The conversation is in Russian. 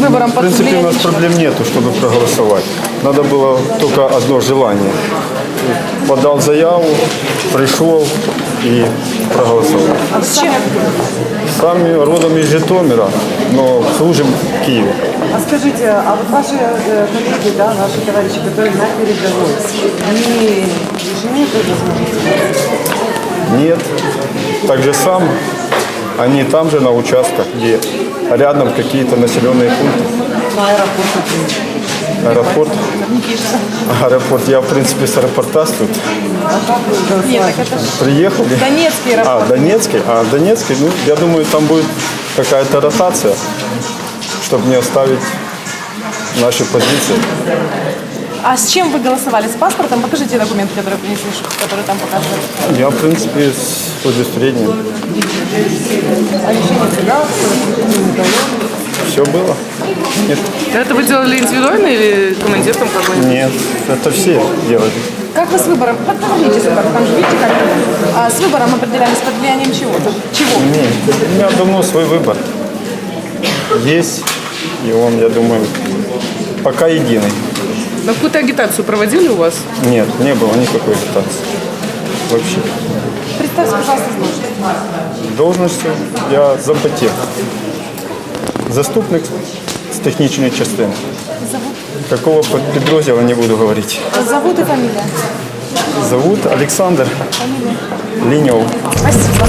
выбором В принципе, у нас проблем нету, чтобы проголосовать. Надо было только одно желание. Подал заяву, пришел и проголосовал. А с чем? Сами родом из Житомира, но служим в Киеве. А скажите, а вот ваши э, коллеги, да, наши товарищи, которые на передовой, они же имеют эту возможность? Нет. Так же сам, они там же на участках, где рядом какие-то населенные пункты. Аэропорт. Аэропорт. Аэропорт. Я, в принципе, с аэропорта тут. Нет, так это ж Приехали. Донецкий А, аэропорт. Донецкий? А, Донецкий, ну, я думаю, там будет какая-то ротация, чтобы не оставить наши позиции. А с чем вы голосовали? С паспортом? Покажите документы, которые принесли, которые там показывают. Я, в принципе, с А лечение всегда Все было? Нет, Это вы делали индивидуально или командир там какой-нибудь? нет, это все делали. Как вы с выбором? Подтвердите сюда, там же видите, как а, с выбором определялись под влиянием чего? Чего? Нет, у меня давно свой выбор есть, и он, я думаю, пока единый. На какую-то агитацию проводили у вас? Нет, не было никакой агитации. Вообще. Представьте, пожалуйста, должность. Должностью я запотів. Заступник з технічної частини. Какого підрозділу не буду говорити. Зовут и фамилия. Зовут Олександр Ліньов. Спасибо.